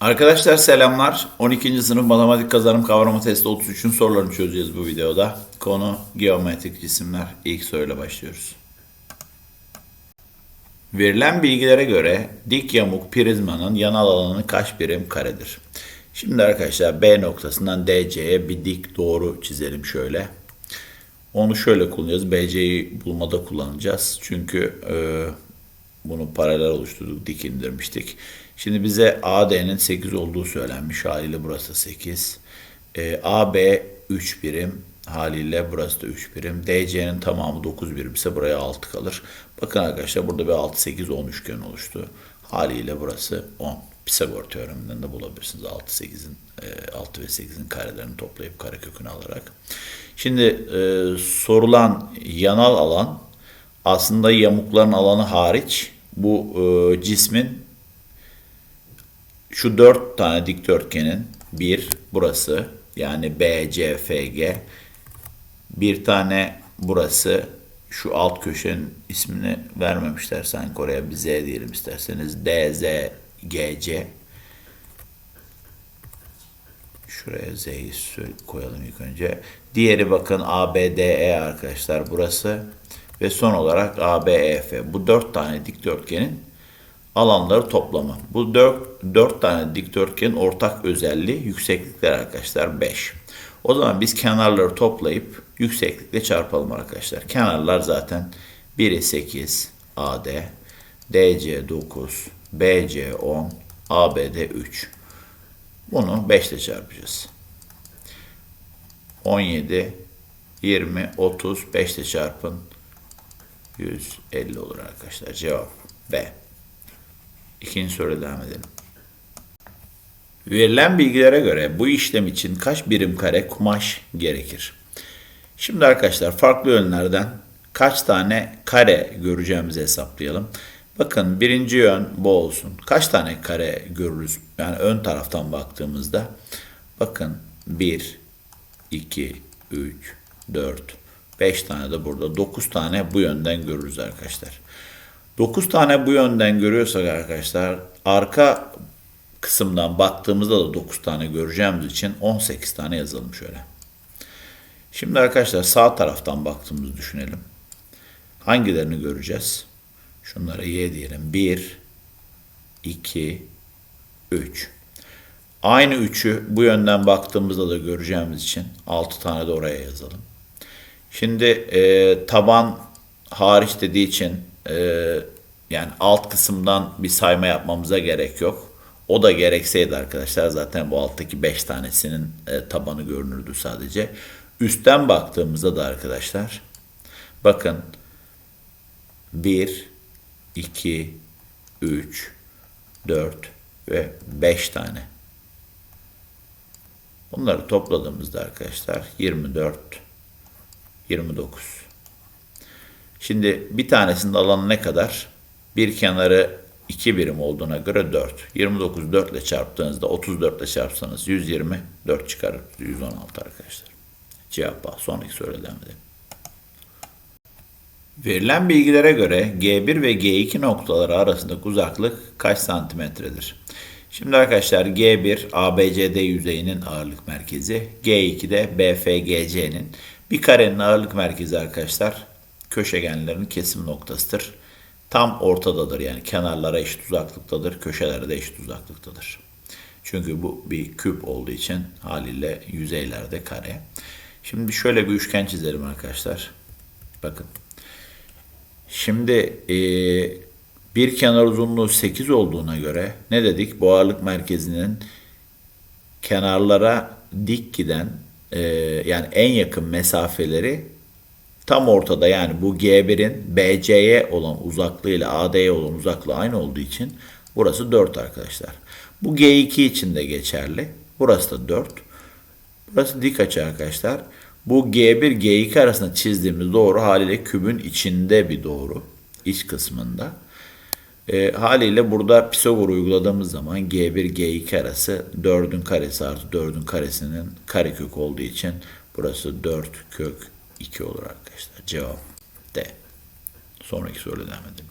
Arkadaşlar selamlar. 12. sınıf matematik kazanım kavramı testi 33'ün sorularını çözeceğiz bu videoda. Konu geometrik cisimler. İlk soruyla başlıyoruz. Verilen bilgilere göre dik yamuk prizmanın yanal alanı kaç birim karedir? Şimdi arkadaşlar B noktasından DC'ye bir dik doğru çizelim şöyle. Onu şöyle kullanacağız. BC'yi bulmada kullanacağız. Çünkü e, bunu paralel oluşturduk, dik indirmiştik. Şimdi bize AD'nin 8 olduğu söylenmiş. Haliyle burası 8. E, AB 3 birim. Haliyle burası da 3 birim. DC'nin tamamı 9 birim ise buraya 6 kalır. Bakın arkadaşlar burada bir 6, 8, 10 üçgen oluştu. Haliyle burası 10. Pisagor teoreminden de bulabilirsiniz. 6, 8'in, 6 ve 8'in karelerini toplayıp karekökünü alarak. Şimdi e, sorulan yanal alan aslında yamukların alanı hariç bu e, cismin şu dört tane dikdörtgenin bir burası yani BCFG bir tane burası şu alt köşenin ismini vermemişler sanki oraya bir Z diyelim isterseniz DZGC Şuraya Z'yi koyalım ilk önce. Diğeri bakın ABDE arkadaşlar burası. Ve son olarak ABEF. Bu dört tane dikdörtgenin alanları toplamı. Bu dört, dört tane dikdörtgenin ortak özelliği yükseklikler arkadaşlar 5. O zaman biz kenarları toplayıp yükseklikle çarpalım arkadaşlar. Kenarlar zaten 1'i 8 AD, DC 9, BC 10, ABD 3. Bunu 5 ile çarpacağız. 17, 20, 30, 5 ile çarpın. 150 olur arkadaşlar. Cevap B. İkinci soruya devam edelim. Verilen bilgilere göre bu işlem için kaç birim kare kumaş gerekir? Şimdi arkadaşlar farklı yönlerden kaç tane kare göreceğimizi hesaplayalım. Bakın birinci yön bu olsun. Kaç tane kare görürüz? Yani ön taraftan baktığımızda bakın 1, 2, 3, 4, 5 tane de burada. 9 tane bu yönden görürüz arkadaşlar. 9 tane bu yönden görüyorsak arkadaşlar arka kısımdan baktığımızda da 9 tane göreceğimiz için 18 tane yazalım şöyle. Şimdi arkadaşlar sağ taraftan baktığımızı düşünelim. Hangilerini göreceğiz? Şunlara y diyelim. 1, 2, 3. Aynı 3'ü bu yönden baktığımızda da göreceğimiz için 6 tane de oraya yazalım. Şimdi e, taban hariç dediği için e, yani alt kısımdan bir sayma yapmamıza gerek yok. O da gerekseydi arkadaşlar zaten bu alttaki 5 tanesinin e, tabanı görünürdü sadece. Üstten baktığımızda da arkadaşlar bakın 1, 2, 3, 4 ve 5 tane. Bunları topladığımızda arkadaşlar 24, 29. Şimdi bir tanesinin alanı ne kadar? Bir kenarı 2 birim olduğuna göre 4. 29 4 ile çarptığınızda 34 ile çarpsanız 120 4 çıkarır. 116 arkadaşlar. Cevap A. Sonraki edelim. Verilen bilgilere göre G1 ve G2 noktaları arasındaki uzaklık kaç santimetredir? Şimdi arkadaşlar G1 ABCD yüzeyinin ağırlık merkezi, G2 de BFGC'nin bir karenin ağırlık merkezi arkadaşlar köşegenlerin kesim noktasıdır. Tam ortadadır yani kenarlara eşit uzaklıktadır, köşelere de eşit uzaklıktadır. Çünkü bu bir küp olduğu için haliyle yüzeylerde kare. Şimdi şöyle bir üçgen çizelim arkadaşlar. Bakın. Şimdi e, bir kenar uzunluğu 8 olduğuna göre ne dedik? Bu ağırlık merkezinin kenarlara dik giden e, yani en yakın mesafeleri tam ortada yani bu G1'in BC'ye olan uzaklığı ile AD'ye olan uzaklığı aynı olduğu için burası 4 arkadaşlar. Bu G2 için de geçerli. Burası da 4. Burası dik açı arkadaşlar. Bu G1 G2 arasında çizdiğimiz doğru haliyle kübün içinde bir doğru. iç kısmında. E, haliyle burada Pisagor uyguladığımız zaman G1 G2 arası 4'ün karesi artı 4'ün karesinin karekök olduğu için burası 4 kök 2 olur arkadaşlar. Cevap D. Sonraki soruya devam edelim.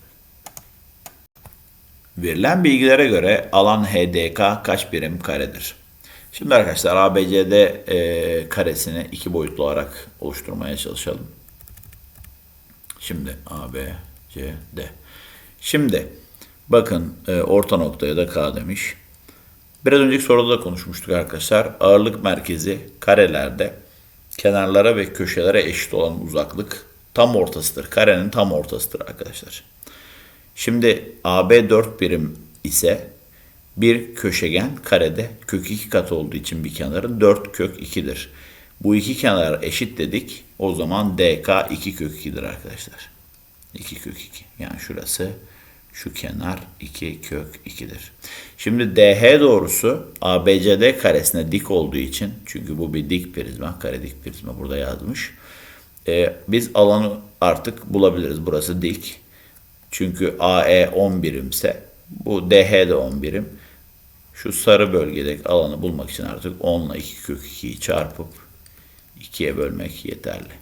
Verilen bilgilere göre alan HDK kaç birim karedir? Şimdi arkadaşlar ABCD e, karesini iki boyutlu olarak oluşturmaya çalışalım. Şimdi ABCD. Şimdi bakın e, orta noktaya da K demiş. Biraz önceki soruda da konuşmuştuk arkadaşlar. Ağırlık merkezi karelerde kenarlara ve köşelere eşit olan uzaklık tam ortasıdır. Karenin tam ortasıdır arkadaşlar. Şimdi AB 4 birim ise bir köşegen karede kök 2 kat olduğu için bir kenarın 4 kök 2'dir. Bu iki kenar eşit dedik. O zaman DK 2 kök 2'dir arkadaşlar. 2 kök 2. Yani şurası şu kenar 2 kök 2'dir. Şimdi DH doğrusu ABCD karesine dik olduğu için çünkü bu bir dik prizma, kare dik prizma burada yazmış. Ee, biz alanı artık bulabiliriz. Burası dik. Çünkü AE 10 birimse bu DH de 10 birim. Şu sarı bölgedeki alanı bulmak için artık 10 ile 2 kök 2'yi çarpıp 2'ye bölmek yeterli.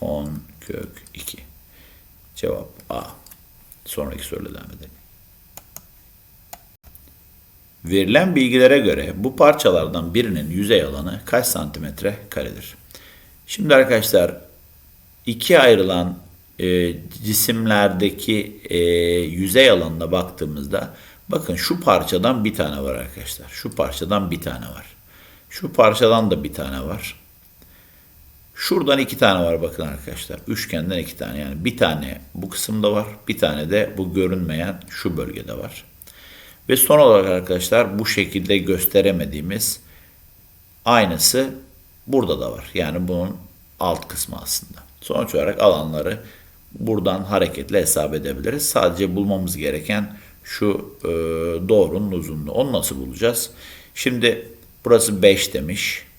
10 kök 2. Cevap A. Sonraki soruyla devam edelim. Verilen bilgilere göre bu parçalardan birinin yüzey alanı kaç santimetre karedir? Şimdi arkadaşlar ikiye ayrılan e, cisimlerdeki e, yüzey alanına baktığımızda bakın şu parçadan bir tane var arkadaşlar. Şu parçadan bir tane var. Şu parçadan da bir tane var. Şuradan iki tane var bakın arkadaşlar. Üçgenden iki tane yani bir tane bu kısımda var. Bir tane de bu görünmeyen şu bölgede var. Ve son olarak arkadaşlar bu şekilde gösteremediğimiz aynısı burada da var. Yani bunun alt kısmı aslında. Sonuç olarak alanları buradan hareketle hesap edebiliriz. Sadece bulmamız gereken şu e, doğrunun uzunluğu. Onu nasıl bulacağız? Şimdi burası 5 demiş.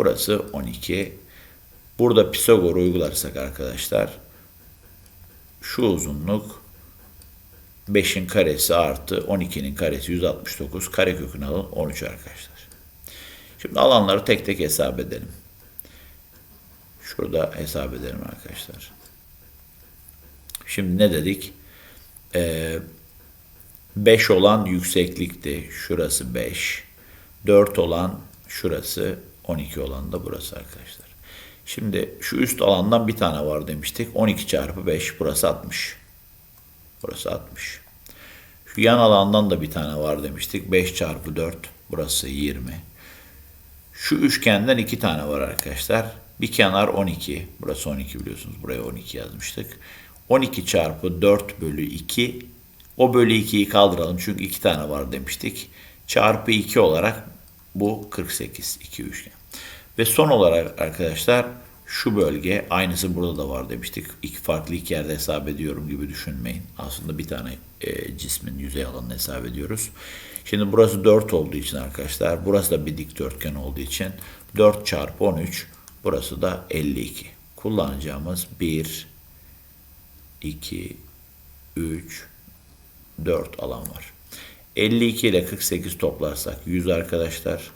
Burası 12. Burada Pisagor uygularsak arkadaşlar şu uzunluk 5'in karesi artı 12'nin karesi 169 karekökünü alın 13 arkadaşlar. Şimdi alanları tek tek hesap edelim. Şurada hesap edelim arkadaşlar. Şimdi ne dedik? Ee, 5 olan yükseklikti. Şurası 5. 4 olan şurası 12 olan da burası arkadaşlar. Şimdi şu üst alandan bir tane var demiştik. 12 çarpı 5 burası 60. Burası 60. Şu yan alandan da bir tane var demiştik. 5 çarpı 4 burası 20. Şu üçgenden iki tane var arkadaşlar. Bir kenar 12. Burası 12 biliyorsunuz. Buraya 12 yazmıştık. 12 çarpı 4 bölü 2. O bölü 2'yi kaldıralım. Çünkü iki tane var demiştik. Çarpı 2 olarak bu 48. iki üçgen. Ve son olarak arkadaşlar şu bölge aynısı burada da var demiştik. İki farklı iki yerde hesap ediyorum gibi düşünmeyin. Aslında bir tane e, cismin yüzey alanını hesap ediyoruz. Şimdi burası 4 olduğu için arkadaşlar burası da bir dikdörtgen olduğu için 4 çarpı 13 burası da 52. Kullanacağımız 1 2 3 4 alan var. 52 ile 48 toplarsak 100 arkadaşlar.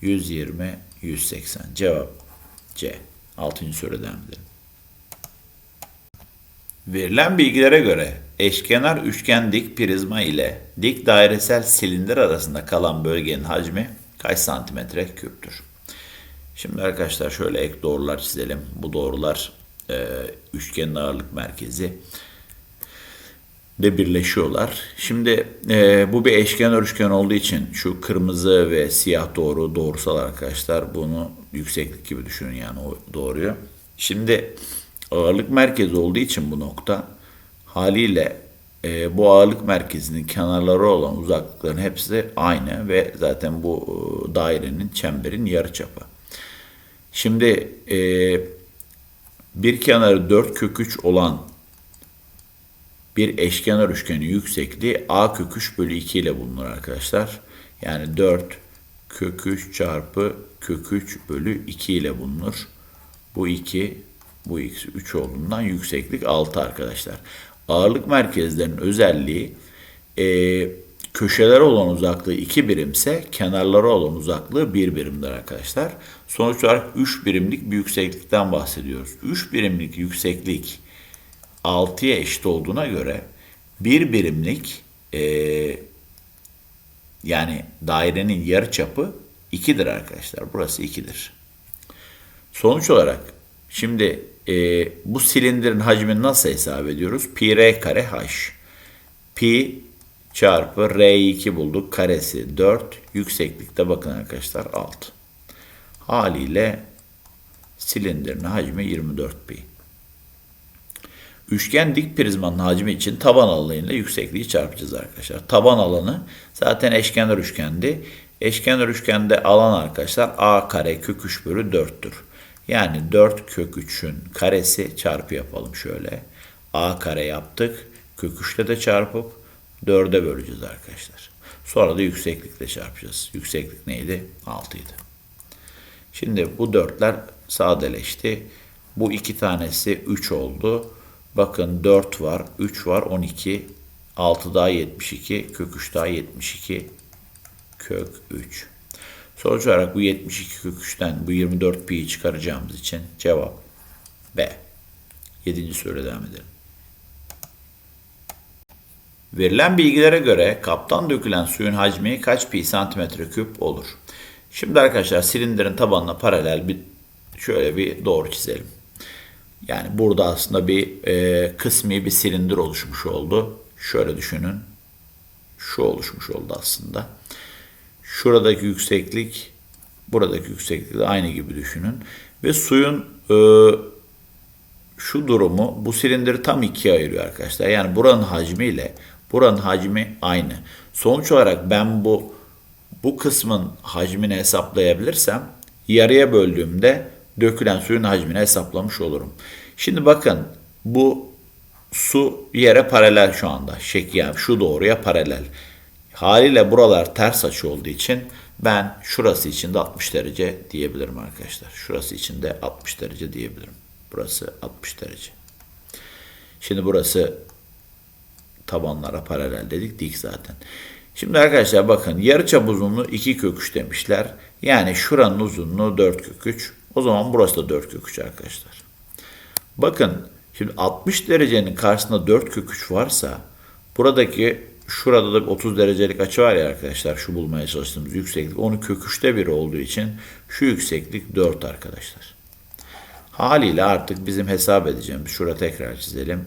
120 180. Cevap C. 6. soruya devam. Verilen bilgilere göre eşkenar üçgen dik prizma ile dik dairesel silindir arasında kalan bölgenin hacmi kaç santimetre küptür? Şimdi arkadaşlar şöyle ek doğrular çizelim. Bu doğrular e, üçgenin ağırlık merkezi de birleşiyorlar. Şimdi e, bu bir eşkenar üçgen olduğu için şu kırmızı ve siyah doğru doğrusal arkadaşlar bunu yükseklik gibi düşünün yani o doğruyu. Şimdi ağırlık merkezi olduğu için bu nokta haliyle e, bu ağırlık merkezinin kenarları olan uzaklıkların hepsi aynı ve zaten bu e, dairenin çemberin yarıçapı. Şimdi e, bir kenarı 4 kök 3 olan bir eşkenar üçgenin yüksekliği a kök 3 bölü 2 ile bulunur arkadaşlar. Yani 4 kök 3 çarpı kök 3 bölü 2 ile bulunur. Bu 2, bu x 3 olduğundan yükseklik 6 arkadaşlar. Ağırlık merkezlerinin özelliği e, köşelere olan uzaklığı 2 birimse kenarlara olan uzaklığı 1 birimdir arkadaşlar. Sonuç olarak 3 birimlik bir yükseklikten bahsediyoruz. 3 birimlik yükseklik 6'ya eşit olduğuna göre bir birimlik e, yani dairenin yarı çapı 2'dir arkadaşlar. Burası 2'dir. Sonuç olarak şimdi e, bu silindirin hacmini nasıl hesap ediyoruz? Pi r kare h. Pi çarpı r2 bulduk. Karesi 4. Yükseklikte bakın arkadaşlar 6. Haliyle silindirin hacmi 24 pi. Üçgen dik prizmanın hacmi için taban alanıyla yüksekliği çarpacağız arkadaşlar. Taban alanı zaten eşkenar üçgendi. Eşkenar üçgende alan arkadaşlar a kare kök 3 bölü 4'tür. Yani 4 kök 3'ün karesi çarpı yapalım şöyle. a kare yaptık. Kök 3'le de çarpıp 4'e böleceğiz arkadaşlar. Sonra da yükseklikle çarpacağız. Yükseklik neydi? 6 idi. Şimdi bu dörtler sadeleşti. Bu iki tanesi 3 oldu. Bakın 4 var, 3 var, 12. 6 daha 72, kök 3 daha 72, kök 3. Sonuç olarak bu 72 kök 3'ten bu 24 pi'yi çıkaracağımız için cevap B. 7. soruya devam edelim. Verilen bilgilere göre kaptan dökülen suyun hacmi kaç pi santimetre küp olur? Şimdi arkadaşlar silindirin tabanına paralel bir şöyle bir doğru çizelim. Yani burada aslında bir e, kısmi bir silindir oluşmuş oldu. Şöyle düşünün. Şu oluşmuş oldu aslında. Şuradaki yükseklik, buradaki yükseklik de aynı gibi düşünün. Ve suyun e, şu durumu bu silindiri tam ikiye ayırıyor arkadaşlar. Yani buranın hacmi ile buranın hacmi aynı. Sonuç olarak ben bu bu kısmın hacmini hesaplayabilirsem yarıya böldüğümde dökülen suyun hacmini hesaplamış olurum. Şimdi bakın bu su yere paralel şu anda. Şekil yani şu doğruya paralel. Haliyle buralar ters açı olduğu için ben şurası için de 60 derece diyebilirim arkadaşlar. Şurası için de 60 derece diyebilirim. Burası 60 derece. Şimdi burası tabanlara paralel dedik. Dik zaten. Şimdi arkadaşlar bakın yarıçap uzunluğu 2 kök 3 demişler. Yani şuranın uzunluğu 4 kök 3. O zaman burası da 4 kök 3 arkadaşlar. Bakın şimdi 60 derecenin karşısında 4 kök 3 varsa buradaki şurada da 30 derecelik açı var ya arkadaşlar şu bulmaya çalıştığımız yükseklik onu kök 3'te 1 olduğu için şu yükseklik 4 arkadaşlar. Haliyle artık bizim hesap edeceğimiz şurada tekrar çizelim.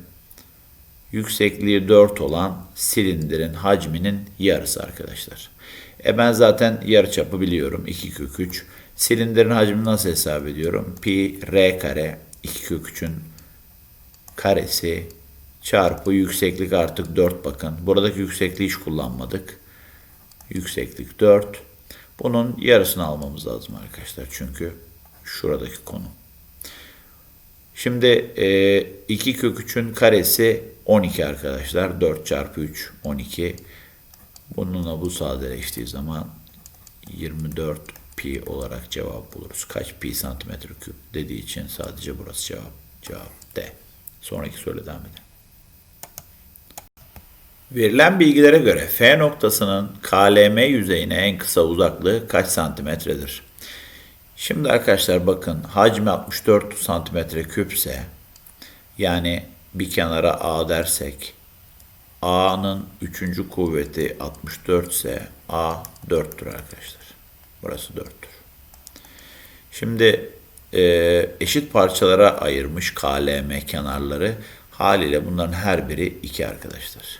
Yüksekliği 4 olan silindirin hacminin yarısı arkadaşlar. E ben zaten yarıçapı biliyorum 2 kök 3. Silindirin hacmini nasıl hesap ediyorum? Pi r kare 2 kök 3'ün karesi çarpı yükseklik artık 4 bakın. Buradaki yüksekliği hiç kullanmadık. Yükseklik 4. Bunun yarısını almamız lazım arkadaşlar. Çünkü şuradaki konu. Şimdi e, 2 kök 3'ün karesi 12 arkadaşlar. 4 çarpı 3 12. Bununla bu sadeleştiği zaman 24 pi olarak cevap buluruz. Kaç pi santimetre küp dediği için sadece burası cevap. Cevap D. Sonraki soruya devam edelim. Verilen bilgilere göre F noktasının KLM yüzeyine en kısa uzaklığı kaç santimetredir? Şimdi arkadaşlar bakın hacmi 64 santimetre küpse yani bir kenara A dersek A'nın üçüncü kuvveti 64 ise A 4'tür arkadaşlar. Burası 4'tür. Şimdi e, eşit parçalara ayırmış KLM kenarları haliyle bunların her biri 2 arkadaşlar.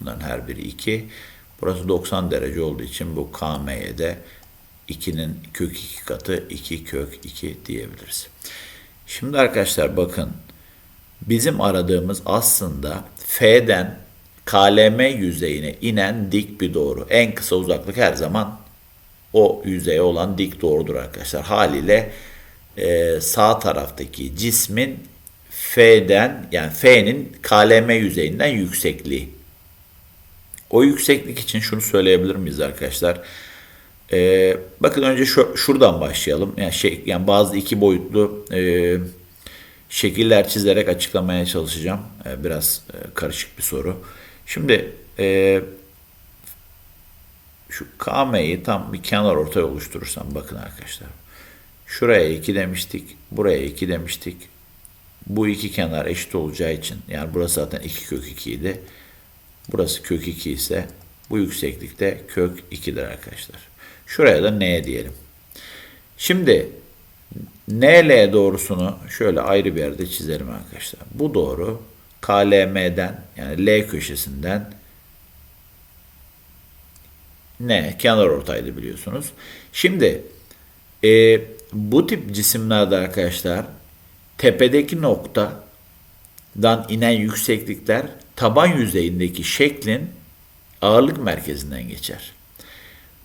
Bunların her biri 2. Burası 90 derece olduğu için bu KM'ye de 2'nin kök 2 katı 2 kök 2 diyebiliriz. Şimdi arkadaşlar bakın bizim aradığımız aslında F'den KLM yüzeyine inen dik bir doğru. En kısa uzaklık her zaman o yüzeye olan dik doğrudur arkadaşlar. Haliyle e, sağ taraftaki cismin F'den yani F'nin KLM yüzeyinden yüksekliği. O yükseklik için şunu söyleyebilir miyiz arkadaşlar? Ee, bakın önce şu, şuradan başlayalım. Yani şey, yani bazı iki boyutlu e, şekiller çizerek açıklamaya çalışacağım. E, biraz e, karışık bir soru. Şimdi e, şu KM'yi tam bir kenar ortaya oluşturursam bakın arkadaşlar. Şuraya 2 demiştik. Buraya 2 demiştik. Bu iki kenar eşit olacağı için yani burası zaten 2 kök 2 idi. Burası kök 2 ise bu yükseklikte kök 2'dir arkadaşlar. Şuraya da n diyelim. Şimdi NL doğrusunu şöyle ayrı bir yerde çizelim arkadaşlar. Bu doğru KLM'den yani L köşesinden ne? Kenar ortaydı biliyorsunuz. Şimdi e, bu tip cisimlerde arkadaşlar tepedeki noktadan inen yükseklikler taban yüzeyindeki şeklin ağırlık merkezinden geçer.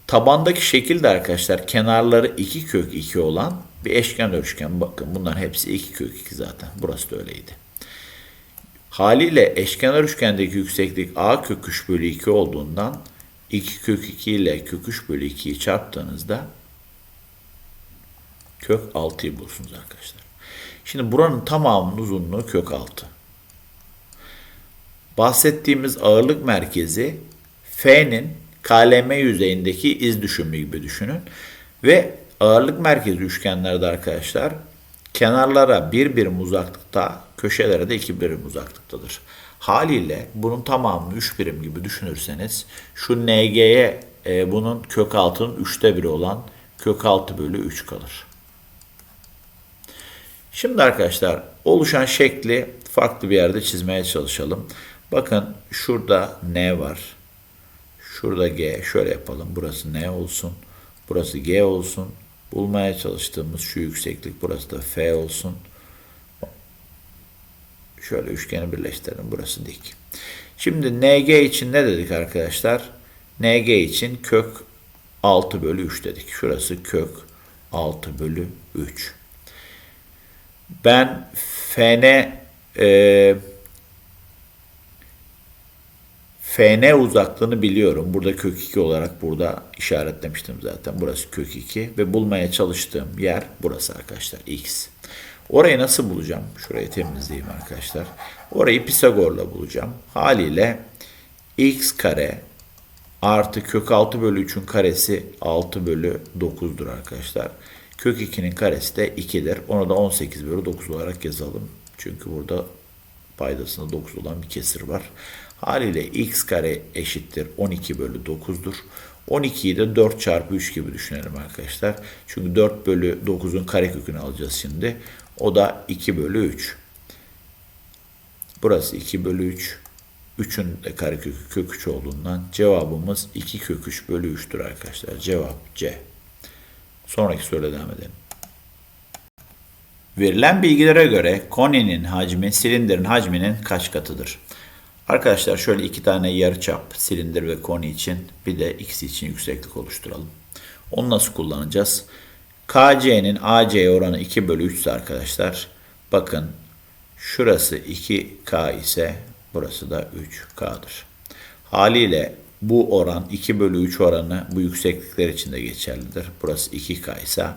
Tabandaki şekil de arkadaşlar kenarları 2 kök 2 olan bir eşkenar üçgen. Bakın bunların hepsi 2 kök 2 zaten. Burası da öyleydi. Haliyle eşkenar üçgendeki yükseklik a kök 3 bölü 2 olduğundan 2 kök 2 ile kök 3 bölü 2'yi çarptığınızda kök 6'yı bulursunuz arkadaşlar. Şimdi buranın tamamının uzunluğu kök 6. Bahsettiğimiz ağırlık merkezi F'nin KLM yüzeyindeki iz düşümü gibi düşünün. Ve ağırlık merkezi üçgenlerde arkadaşlar kenarlara bir birim uzaklıkta, köşelere de iki birim uzaklıktadır. Haliyle bunun tamamını 3 birim gibi düşünürseniz şu NG'ye e, bunun kök altının 3'te biri olan kök 6 bölü 3 kalır. Şimdi arkadaşlar oluşan şekli farklı bir yerde çizmeye çalışalım. Bakın şurada N var. Şurada G. Şöyle yapalım. Burası N olsun. Burası G olsun. Bulmaya çalıştığımız şu yükseklik burası da F olsun. Şöyle üçgeni birleştirelim. Burası dik. Şimdi NG için ne dedik arkadaşlar? NG için kök 6 bölü 3 dedik. Şurası kök 6 bölü 3. Ben FN e, FN uzaklığını biliyorum. Burada kök 2 olarak burada işaretlemiştim zaten. Burası kök 2 ve bulmaya çalıştığım yer burası arkadaşlar x. Orayı nasıl bulacağım? Şurayı temizleyeyim arkadaşlar. Orayı Pisagor'la bulacağım. Haliyle x kare artı kök 6 bölü 3'ün karesi 6 bölü 9'dur arkadaşlar. Kök 2'nin karesi de 2'dir. Onu da 18 bölü 9 olarak yazalım. Çünkü burada paydasında 9 olan bir kesir var. Haliyle x kare eşittir 12 bölü 9'dur. 12'yi de 4 çarpı 3 gibi düşünelim arkadaşlar. Çünkü 4 bölü 9'un karekökünü alacağız şimdi. O da 2 bölü 3. Burası 2 bölü 3. 3'ün de karekökü kök 3 olduğundan cevabımız 2 kök 3 bölü 3'tür arkadaşlar. Cevap C. Sonraki soruya devam edelim. Verilen bilgilere göre koninin hacmi silindirin hacminin kaç katıdır? Arkadaşlar şöyle iki tane yarıçap silindir ve koni için bir de x için yükseklik oluşturalım. Onu nasıl kullanacağız? KC'nin AC oranı 2 bölü 3 ise arkadaşlar bakın şurası 2K ise burası da 3K'dır. Haliyle bu oran 2 bölü 3 oranı bu yükseklikler için de geçerlidir. Burası 2K ise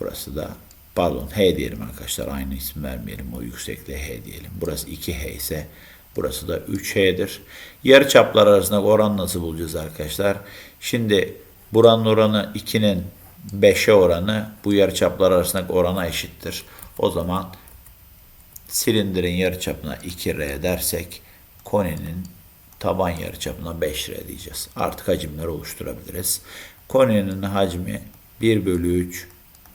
burası da pardon H diyelim arkadaşlar aynı isim vermeyelim o yüksekliğe H diyelim. Burası 2H ise burası da 3H'dir. Yarı çaplar arasında oran nasıl bulacağız arkadaşlar? Şimdi buranın oranı 2'nin 5'e oranı bu yarıçaplar arasındaki orana eşittir. O zaman silindirin yarıçapına 2R dersek koninin taban yarıçapına 5R diyeceğiz. Artık hacimler oluşturabiliriz. Koninin hacmi 1 bölü 3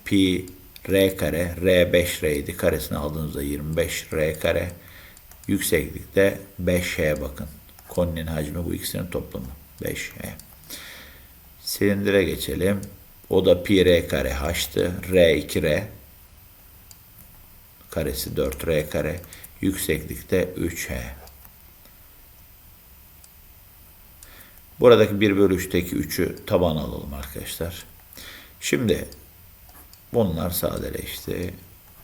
pi R kare R 5R idi. Karesini aldığınızda 25 R kare. Yükseklikte 5H bakın. Koninin hacmi bu ikisinin toplamı 5H. Silindire geçelim. O da pi r kare h'tı. r 2r karesi 4r kare. Yükseklikte 3h. Buradaki 1 bölü 3'teki 3'ü taban alalım arkadaşlar. Şimdi bunlar sadeleşti.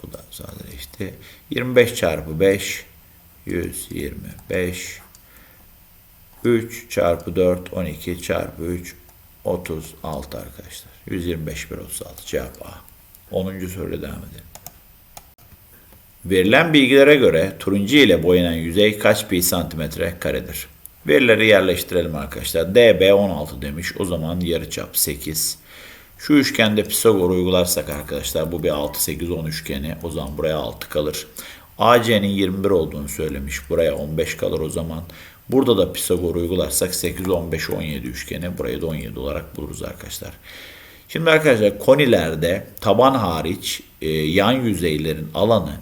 Bu da sadeleşti. 25 çarpı 5 125 3 çarpı 4 12 çarpı 3 36 arkadaşlar. 125 bir 36 cevap A. 10. soruyla devam edelim. Verilen bilgilere göre turuncu ile boyanan yüzey kaç pi santimetre karedir? Verileri yerleştirelim arkadaşlar. DB 16 demiş. O zaman yarıçap 8. Şu üçgende Pisagor uygularsak arkadaşlar bu bir 6 8 10 üçgeni. O zaman buraya 6 kalır. AC'nin 21 olduğunu söylemiş. Buraya 15 kalır o zaman. Burada da Pisagor uygularsak 8, 15, 17 üçgeni burayı da 17 olarak buluruz arkadaşlar. Şimdi arkadaşlar konilerde taban hariç e, yan yüzeylerin alanı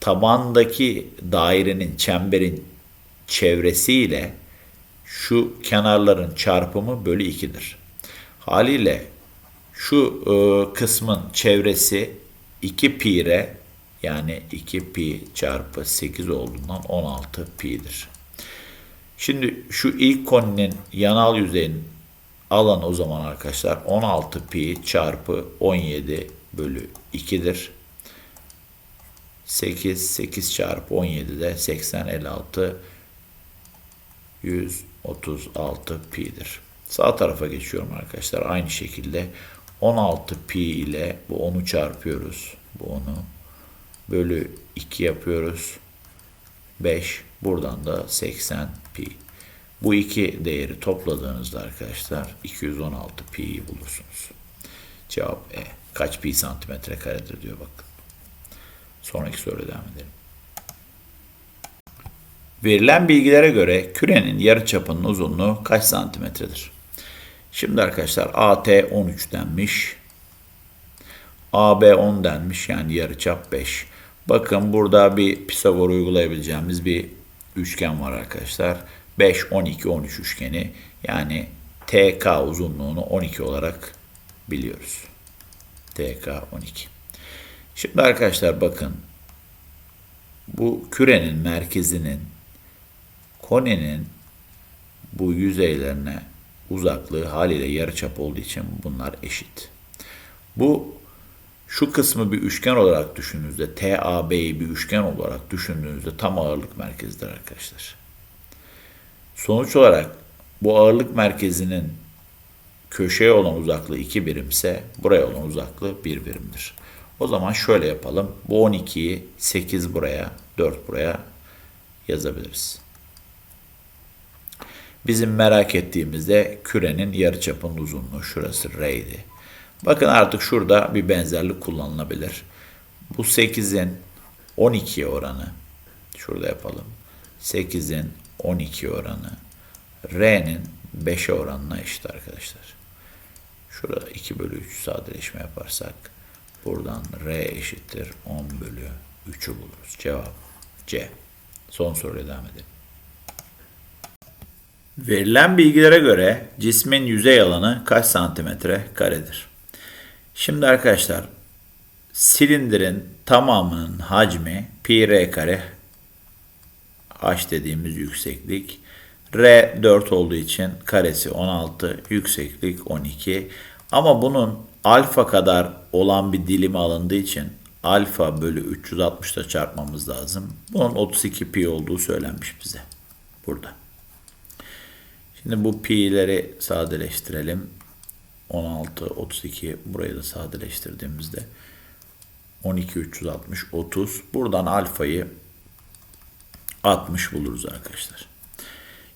tabandaki dairenin, çemberin çevresiyle şu kenarların çarpımı bölü 2'dir. Haliyle şu e, kısmın çevresi 2 pi re yani 2 pi çarpı 8 olduğundan 16 pi'dir. Şimdi şu ilk koninin yanal yüzeyin alanı o zaman arkadaşlar 16 pi çarpı 17 bölü 2'dir. 8, 8 çarpı 17 de 80, 56, 136 pi'dir. Sağ tarafa geçiyorum arkadaşlar. Aynı şekilde 16 pi ile bu 10'u çarpıyoruz. Bu 10'u bölü 2 yapıyoruz. 5. Buradan da 80 pi. Bu iki değeri topladığınızda arkadaşlar 216 pi'yi bulursunuz. Cevap E. Kaç pi santimetre karedir diyor bakın. Sonraki soruya devam edelim. Verilen bilgilere göre kürenin yarıçapının uzunluğu kaç santimetredir? Şimdi arkadaşlar AT 13 denmiş. AB 10 denmiş yani yarıçap 5. Bakın burada bir Pisagor uygulayabileceğimiz bir üçgen var arkadaşlar. 5, 12, 13 üçgeni. Yani TK uzunluğunu 12 olarak biliyoruz. TK 12. Şimdi arkadaşlar bakın. Bu kürenin merkezinin konenin bu yüzeylerine uzaklığı haliyle yarıçap olduğu için bunlar eşit. Bu şu kısmı bir üçgen olarak düşündüğünüzde TAB'yi bir üçgen olarak düşündüğünüzde tam ağırlık merkezidir arkadaşlar. Sonuç olarak bu ağırlık merkezinin köşeye olan uzaklığı 2 birimse buraya olan uzaklığı 1 birimdir. O zaman şöyle yapalım. Bu 12'yi 8 buraya, 4 buraya yazabiliriz. Bizim merak ettiğimizde kürenin yarıçapının uzunluğu şurası R'ydi. Bakın artık şurada bir benzerlik kullanılabilir. Bu 8'in 12 oranı şurada yapalım. 8'in 12 oranı R'nin 5'e oranına eşit arkadaşlar. Şurada 2 bölü 3 sadeleşme yaparsak buradan R eşittir 10 bölü 3'ü buluruz. Cevap C. Son soruya devam edelim. Verilen bilgilere göre cismin yüzey alanı kaç santimetre karedir? Şimdi arkadaşlar silindirin tamamının hacmi pi r kare h dediğimiz yükseklik r 4 olduğu için karesi 16 yükseklik 12 ama bunun alfa kadar olan bir dilimi alındığı için alfa bölü 360'da çarpmamız lazım. Bunun 32 pi olduğu söylenmiş bize burada. Şimdi bu pi'leri sadeleştirelim. 16, 32 burayı da sadeleştirdiğimizde 12, 360, 30. Buradan alfayı 60 buluruz arkadaşlar.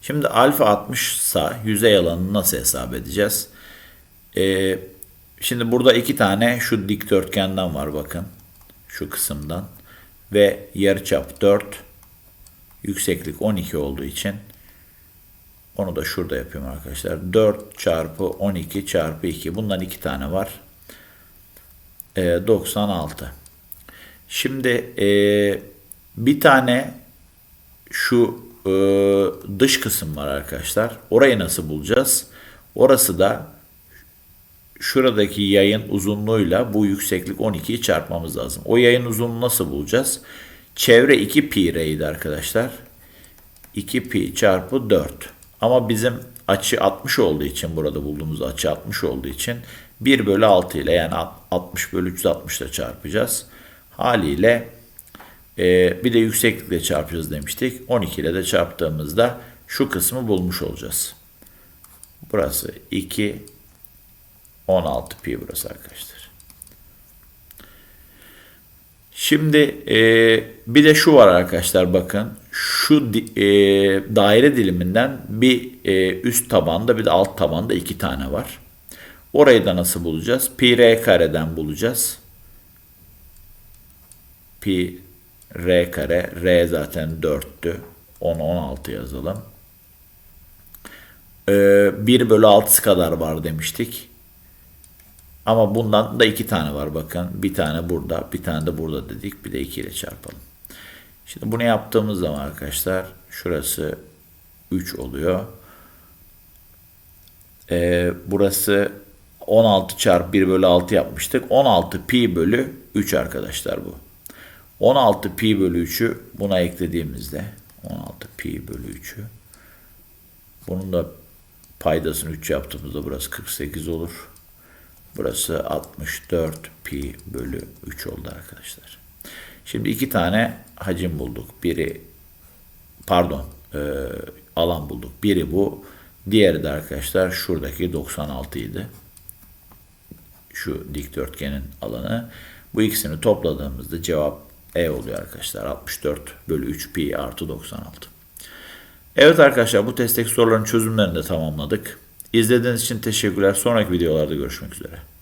Şimdi alfa 60 ise yüzey alanını nasıl hesap edeceğiz? Ee, şimdi burada iki tane şu dikdörtgenden var bakın. Şu kısımdan. Ve yarıçap 4. Yükseklik 12 olduğu için onu da şurada yapıyorum arkadaşlar. 4 çarpı 12 çarpı 2. Bundan iki tane var. E, 96. Şimdi e, bir tane şu e, dış kısım var arkadaşlar. Orayı nasıl bulacağız? Orası da şuradaki yayın uzunluğuyla bu yükseklik 12'yi çarpmamız lazım. O yayın uzunluğunu nasıl bulacağız? Çevre 2 pi r'ydi arkadaşlar. 2 pi çarpı 4. Ama bizim açı 60 olduğu için burada bulduğumuz açı 60 olduğu için 1 bölü 6 ile yani 60 bölü 360 ile çarpacağız. Haliyle e, bir de yükseklikle çarpacağız demiştik. 12 ile de çarptığımızda şu kısmı bulmuş olacağız. Burası 2 16 pi burası arkadaşlar. Şimdi e, bir de şu var arkadaşlar bakın. Şu e, daire diliminden bir e, üst tabanda bir de alt tabanda iki tane var. Orayı da nasıl bulacağız? Pi r kareden bulacağız. Pi r kare. R zaten 4'tü. 10 16 yazalım. e, 1 bölü 6'sı kadar var demiştik. Ama bundan da iki tane var bakın. Bir tane burada, bir tane de burada dedik. Bir de 2 ile çarpalım. Şimdi bunu yaptığımız zaman arkadaşlar şurası 3 oluyor. Ee, burası 16 çarpı 1 bölü 6 yapmıştık. 16 pi bölü 3 arkadaşlar bu. 16 pi bölü 3'ü buna eklediğimizde 16 pi bölü 3'ü bunun da paydasını 3 yaptığımızda burası 48 olur. Burası 64 pi bölü 3 oldu arkadaşlar. Şimdi iki tane hacim bulduk. Biri pardon e, alan bulduk. Biri bu. Diğeri de arkadaşlar şuradaki 96 idi. Şu dikdörtgenin alanı. Bu ikisini topladığımızda cevap E oluyor arkadaşlar. 64 bölü 3 pi artı 96. Evet arkadaşlar bu testteki soruların çözümlerini de tamamladık. İzlediğiniz için teşekkürler. Sonraki videolarda görüşmek üzere.